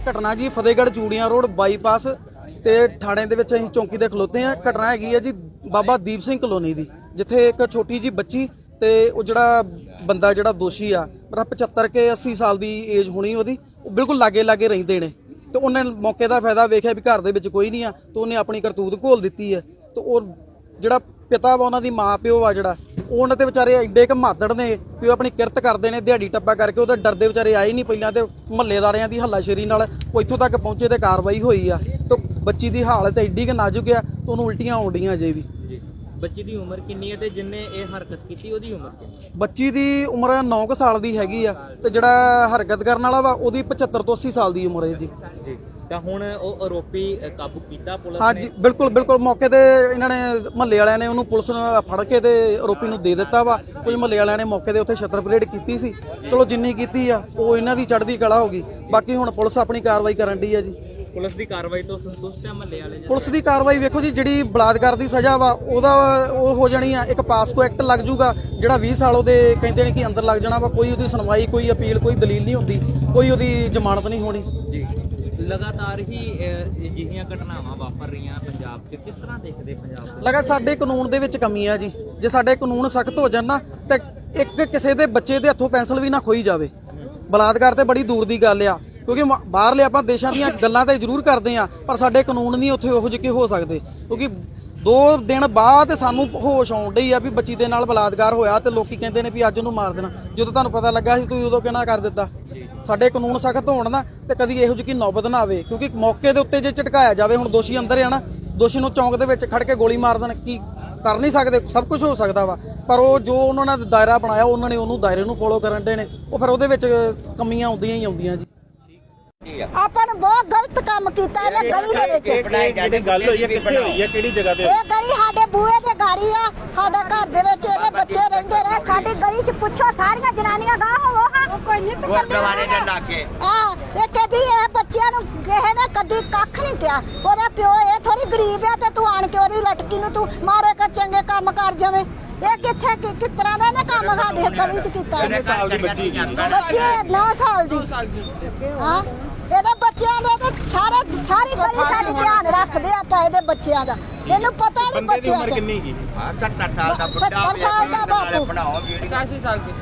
ਇਹ ਘਟਨਾ ਜੀ ਫਤਿਹਗੜ੍ਹ ਚੂੜੀਆਂ ਰੋਡ ਬਾਈਪਾਸ ਤੇ ਥਾਣੇ ਦੇ ਵਿੱਚ ਅਸੀਂ ਚੌਂਕੀ ਦੇ ਖਲੋਤੇ ਆ ਘਟਨਾ ਹੈਗੀ ਹੈ ਜੀ ਬਾਬਾ ਦੀਪ ਸਿੰਘ ਕਲੋਨੀ ਦੀ, ਜਿੱਥੇ ਇੱਕ ਛੋਟੀ ਜੀ ਬੱਚੀ ਤੇ ਉਹ ਜਿਹੜਾ ਬੰਦਾ ਜਿਹੜਾ ਦੋਸ਼ੀ ਆ ਮੇਰਾ 75 ਕੇ 80 ਸਾਲ ਦੀ ਏਜ ਹੋਣੀ ਉਹਦੀ, ਉਹ ਬਿਲਕੁਲ ਲਾਗੇ ਲਾਗੇ ਰਹਿੰਦੇ ਨੇ। ਤੇ ਉਹਨੇ ਮੌਕੇ ਦਾ ਫਾਇਦਾ ਵੇਖਿਆ ਵੀ ਘਰ ਦੇ ਵਿੱਚ ਕੋਈ ਨਹੀਂ ਆ, ਤੇ ਉਹਨੇ ਆਪਣੀ ਕਰਤੂਤ ਘੋਲ ਦਿੱਤੀ ਹੈ। ਤੇ ਉਹ ਜਿਹੜਾ ਪਿਤਾ ਵਾ ਉਹਨਾਂ ਦੀ ਮਾਂ ਪਿਓ ਆ ਜਿਹੜਾ ਉਹਨਾਂ ਤੇ ਵਿਚਾਰੇ ਐਡੇ ਕ ਮਾਤੜ ਨੇ ਵੀ ਉਹ ਆਪਣੀ ਕਿਰਤ ਕਰਦੇ ਨੇ ਦਿਹਾੜੀ ਟੱਪਾ ਕਰਕੇ ਉਹਦੇ ਡਰਦੇ ਵਿਚਾਰੇ ਆਏ ਨਹੀਂ ਪਹਿਲਾਂ ਤੇ ਮਹੱਲੇਦਾਰਿਆਂ ਦੀ ਹੱਲਾਸ਼ੇਰੀ ਨਾਲ ਉਹ ਇੱਥੋਂ ਤੱਕ ਪਹੁੰਚੇ ਤੇ ਕਾਰਵਾਈ ਹੋਈ ਆ। ਤੇ ਬੱਚੀ ਦੀ ਹਾਲਤ ਐਡੀ ਕ ਨਾਜ਼ੁਕ ਆ ਤੇ ਉਹਨੂੰ ਉਲਟੀਆਂ ਆਉਂਦੀਆਂ ਅਜੇ ਵੀ। ਬੱਚੀ ਦੀ ਉਮਰ ਕਿੰਨੀ ਹੈ ਤੇ ਜਿੰਨੇ ਇਹ ਹਰਕਤ ਕੀਤੀ ਉਹਦੀ ਉਮਰ ਕਿੰਨੀ ਬੱਚੀ ਦੀ ਉਮਰ 9 ਸਾਲ ਦੀ ਹੈਗੀ ਆ ਤੇ ਜਿਹੜਾ ਹਰਕਤ ਕਰਨ ਵਾਲਾ ਵਾ ਉਹਦੀ 75 ਤੋਂ 80 ਸਾਲ ਦੀ ਉਮਰ ਹੈ ਜੀ। ਜੀ। ਤਾਂ ਹੁਣ ਉਹ ਆਰੋਪੀ ਕਾਬੂ ਕੀਤਾ ਪੁਲਿਸ ਹਾਂਜੀ ਨੇ ਬਿਲਕੁਲ ਬਿਲਕੁਲ। ਮੌਕੇ ਤੇ ਇਹਨਾਂ ਨੇ ਮਹੱਲੇ ਵਾਲਿਆਂ ਨੇ ਉਹਨੂੰ ਪੁਲਿਸ ਨੂੰ ਫੜ ਕੇ ਤੇ ਆਰੋਪੀ ਨੂੰ ਦੇ ਦਿੱਤਾ ਵਾ। ਕੁਝ ਮਹੱਲੇ ਵਾਲਿਆਂ ਨੇ ਮੌਕੇ ਦੇ ਉੱਤੇ ਛਤਰ ਪਰੇਡ ਕੀਤੀ ਸੀ। ਚਲੋ ਜਿੰਨੀ ਕੀਤੀ ਆ ਉਹ ਇਹਨਾਂ ਦੀ ਚੜ੍ਹਦੀ ਕਲਾ ਹੋ ਗਈ। ਬਾਕੀ ਹੁਣ ਪੁਲਿਸ ਆਪਣੀ ਕਾਰਵਾਈ ਕਰਨ ਦੀ ਆ ਜੀ। ਪੁਲਿਸ ਦੀ ਕਾਰਵਾਈ ਤੋਂ ਸੰਤੁਸ਼ਟ ਹੈ ਮਹੱਲੇ ਵਾਲੇ? ਪੁਲਿਸ ਦੀ ਕਾਰਵਾਈ ਵੇਖੋ ਜੀ ਜਿਹੜੀ ਬਲਾਤਕਾਰ ਦੀ ਸਜ਼ਾ ਵਾ ਉਹਦਾ ਉਹ ਹੋ ਜਾਣੀ ਆ ਇੱਕ ਪਾਸਕੋ ਐਕਟ ਲੱਗ ਜੂਗਾ ਜਿਹੜਾ 20 ਸਾਲ ਉਹਦੇ ਕਹਿੰਦੇ ਨੇ ਕਿ ਅੰਦਰ ਲੱਗ ਜਾਣਾ ਵਾ। ਕੋਈ ਉਹਦੀ ਸੁਣਵਾਈ ਕੋਈ ਅਪੀਲ ਕੋਈ ਦਲੀਲ ਨਹੀਂ ਹੁੰਦੀ। ਕੋਈ ਉਹਦੀ ਜ਼ਮਾਨਤ ਨਹੀਂ ਹੋਣੀ। ਜੀ। ਲਗਾਤਾਰ ਹੀ ਅਜਿਹੀਆਂ ਘਟਨਾਵਾਂ ਵਾਪਰ ਰਹੀਆਂ ਪੰਜਾਬ 'ਚ। ਕਿਸ ਤਰ੍ਹਾਂ ਦੇਖਦੇ ਪੰਜਾਬ ਲਗਾ ਸਾਡੇ ਕਾਨੂੰਨ ਦੇ ਵਿੱਚ ਕਮੀ ਆ ਜੀ। ਜੇ ਸਾਡੇ ਕਾਨੂੰਨ ਸਖਤ ਹੋ ਜਾਣ ਨਾ ਤੇ ਇੱਕ ਕਿਸੇ ਦੇ ਬੱਚੇ ਦੇ ਹੱਥੋਂ ਪੈਨਸਲ ਵੀ ਨਾ ਖੋਈ ਜਾਵੇ। ਬਲਾਤਕਾਰ ਤੇ ਬੜੀ ਦੂਰ ਦੀ ਗੱਲ ਆ। ਕਿਉਂਕਿ ਬਾਹਰਲੇ ਆਪਾਂ ਦੇਸ਼ਾਂ ਦੀਆਂ ਗੱਲਾਂ ਤਾਂ ਜ਼ਰੂਰ ਕਰਦੇ ਆ ਪਰ ਸਾਡੇ ਕਾਨੂੰਨ ਨਹੀਂ ਉੱਥੇ ਉਹੋ ਜਿਹੇ ਹੋ ਸਕਦੇ। ਕਿਉਂਕਿ ਦੋ ਦਿਨ ਬਾਅਦ ਸਾਨੂੰ ਹੋਸ਼ ਆਉਣ ਡਈ ਆ ਵੀ ਬੱਚੀ ਦੇ ਨਾਲ ਬਲਾਤਕਾਰ ਹੋਇਆ ਤੇ ਲੋਕੀ ਕਹਿੰਦੇ ਨੇ ਵੀ ਅੱਜ ਉਹਨੂੰ ਮਾਰ ਦੇਣਾ। ਜਦੋਂ ਤੁਹਾਨੂੰ ਪਤਾ ਲੱਗਾ ਸੀ ਤੁਸੀਂ ਉਦੋਂ ਕਿਹਨਾਂ ਕਰ ਦਿੱਤਾ? ਸਾਡੇ ਕਾਨੂੰਨ ਸਖਤ ਹੋਣ ਨਾ ਤੇ ਕਦੀ ਇਹੋ ਜਿਹੀ ਨੌਬਤ ਨਾ ਆਵੇ। ਕਿਉਂਕਿ ਮੌਕੇ ਦੇ ਉੱਤੇ ਜੇ ਝਟਕਾਇਆ ਜਾਵੇ ਹੁਣ ਦੋਸ਼ੀ ਅੰਦਰ ਆ ਨਾ ਦੋਸ਼ੀ ਨੂੰ ਚੌਂਕ ਦੇ ਵਿੱਚ ਖੜ ਕੇ ਗੋਲੀ ਮਾਰ ਦੇਣ ਕੀ ਕਰ ਨਹੀਂ ਸਕਦੇ? ਸਭ ਕੁਝ ਹੋ ਸਕਦਾ ਵਾ। ਪਰ ਉਹ ਜੋ ਉਹਨਾਂ ਨੇ ਦਾਇਰਾ ਬਣਾਇਆ ਉਹਨਾਂ ਨੇ ਉਹਨੂੰ ਦਾਇਰੇ ਨੂੰ ਫੋਲੋ ਕਰਨ ਦੇ ਨੇ। ਉਹ ਫਿਰ ਉਹਦੇ ਵਿੱਚ ਕਮੀਆਂ ਆਉਂਦੀਆਂ ਹੀ ਆਉਂਦੀਆਂ ਜੀ। ਆਪਾਂ ਨੇ ਬਹੁਤ ਗਲਤ ਕੰਮ ਕੀਤਾ ਇਹਨੇ ਗਲੀ ਦੇ ਵਿੱਚ। ਜਿਹੜੀ ਗੱਲ ਹੋਈ ਹੈ ਕਿੱਥੇ ਹੋਈ ਹੈ ਕਿਹੜੀ ਜਗ੍ਹਾ ਤੇ ਇਹ ਗਲੀ ਸਾਡੇ ਬੂਹੇ ਦੇ ਗਾੜੀ ਆ ਸਾਡਾ ਘਰ ਦੇ ਵਿੱਚ ਇਹਦੇ ਬੱਚੇ ਰਹਿੰਦੇ ਰਹੇ ਸਾਡੀ ਗਲੀ 'ਚ ਪੁੱਛੋ ਸਾਰੀਆਂ ਜਨਾਨੀਆਂ ਗਾਹ ਹਾਂ ਕੋਈ ਨਿੱਤ ਗੁਰਦੁਆਰੇ ਦੇ ਲਾਗੇ ਆ। ਤੇ ਕਦੀ ਇਹ ਬੱਚਿਆਂ ਨੂੰ ਕਿਸੇ ਨੇ ਕਦੀ ਕੱਖ ਨਹੀਂ ਕਿਹਾ। ਉਹਦਾ ਪਿਓ ਇਹ ਥੋੜੀ ਗਰੀਬ ਆ ਤੇ ਤੂੰ ਆਣ ਕੇ ਉਹਦੀ ਲਟਕੀ ਨੂੰ ਤੂੰ ਮਾਰੇ ਕਰ ਚੰਗੇ ਕੰਮ ਕਰ ਜਾਵੇਂ। ਇਹ ਕਿੱਥੇ ਕਿ ਕਿਸ ਤਰ੍ਹਾਂ ਦਾ ਇਹਨੇ ਕੰਮ ਸਾਡੇ ਗਲੀ 'ਚ ਕੀਤਾ ਇਹਨੇ? ਸਾਲ ਦੀ ਬੱਚੀ ਬੱਚੇ 9 ਸਾਲ ਦੀ। ਹਾਂ ਇਹਦੇ ਬੱਚਿਆਂ ਦੇ ਤੇ ਸਾਰੇ ਸਾਰੀ ਗਲੀ ਸਾਡੀ ਧਿਆਨ ਰੱਖਦੇ ਆਪਾਂ ਇਹਦੇ ਬੱਚਿਆਂ ਦਾ। ਇਹਨੂੰ ਪਤਾ ਨਹੀਂ ਦੀ ਬੱਚਿਆਂ ਜੀ 70 ਸਾਲ ਦਾ ਬਾਪੂ। ਬਣਾਓ ਵੀਡੀਓ 80 ਸਾਲ ਦੀ।